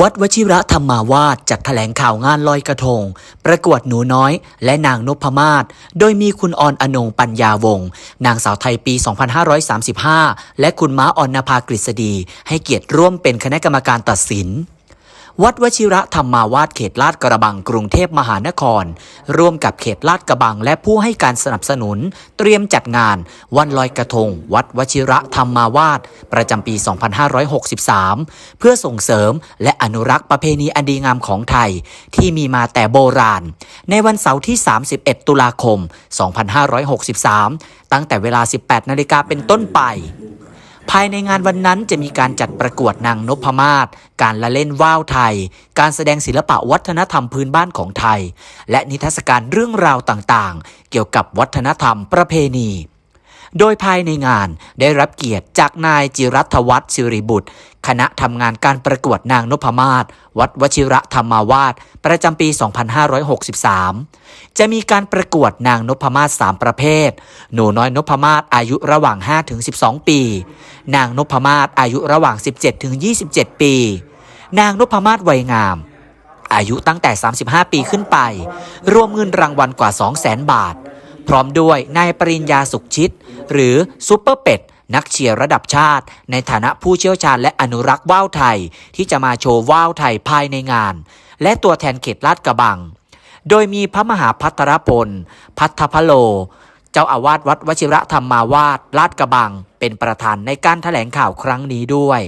วัดวชิระธรรมาวาสจัดแถลงข่าวงานลอยกระทง ประกวดหนูน้อย และนางนพมาศโดยมีคุณออนอนงปัญญาวงศ์นางสาวไทยปี 2535 และคุณม้าออนนภากฤษฎีให้เกียรติร่วมเป็นคณะกรรมการตัดสิน วัดวชิระธรรมาวาสเขตลาดกระบังกรุงเทพมหานคร ร่วมกับเขตลาดกระบังและผู้ให้การสนับสนุน เตรียมจัดงาน วันลอยกระทง วัดวชิระธรรมาวาสประจำปี 2563 เพื่อส่งเสริมและอนุรักษ์ประเพณีอันดีงามของไทย ที่มีมาแต่โบราณ ในวันเสาร์ที่ 31 ตุลาคม 2563 ตั้งแต่เวลา 18 นาฬิกาเป็นต้นไป ภายในงานวันนั้นจะมีการจัดประกวดนางนพมาศ การละเล่นว่าวไทย การแสดงศิลปะวัฒนธรรมพื้นบ้านของไทย และนิทรรศการเรื่องราวต่างๆ เกี่ยวกับวัฒนธรรมประเพณี โดยภายในงานได้รับเกียรติจากนายจิรัตวัฒน์สิริบุตร คณะทำงานการประกวดนางนพมาศวัดวชิระธรรมาวาสประจำปี 2563 จะมีการประกวดนางนพมาศ3ประเภท หนูน้อยนพมาศอายุระหว่าง 5-12 ปี นางนพมาศอายุระหว่าง 17-27 ปี นางนพมาศวัยงามอายุตั้งแต่ 35 ปีขึ้นไป รวมเงินรางวัลกว่า 200,000 บาท พร้อมด้วยนายปริญญาสุขชิต หรือซูเปอร์เป็ดนักเชียร์ระดับชาติ ในฐานะผู้เชี่ยวชาญและอนุรักษ์ว่าวไทย ที่จะมาโชว์ว่าวไทยภายในงาน และตัวแทนเขตลาดกระบัง โดยมีพระมหาพัทรพล พัทพโล เจ้าอาวาสวัดวชิระธรรมาวาสลาดกระบัง เป็นประธานในการแถลงข่าวครั้งนี้ด้วย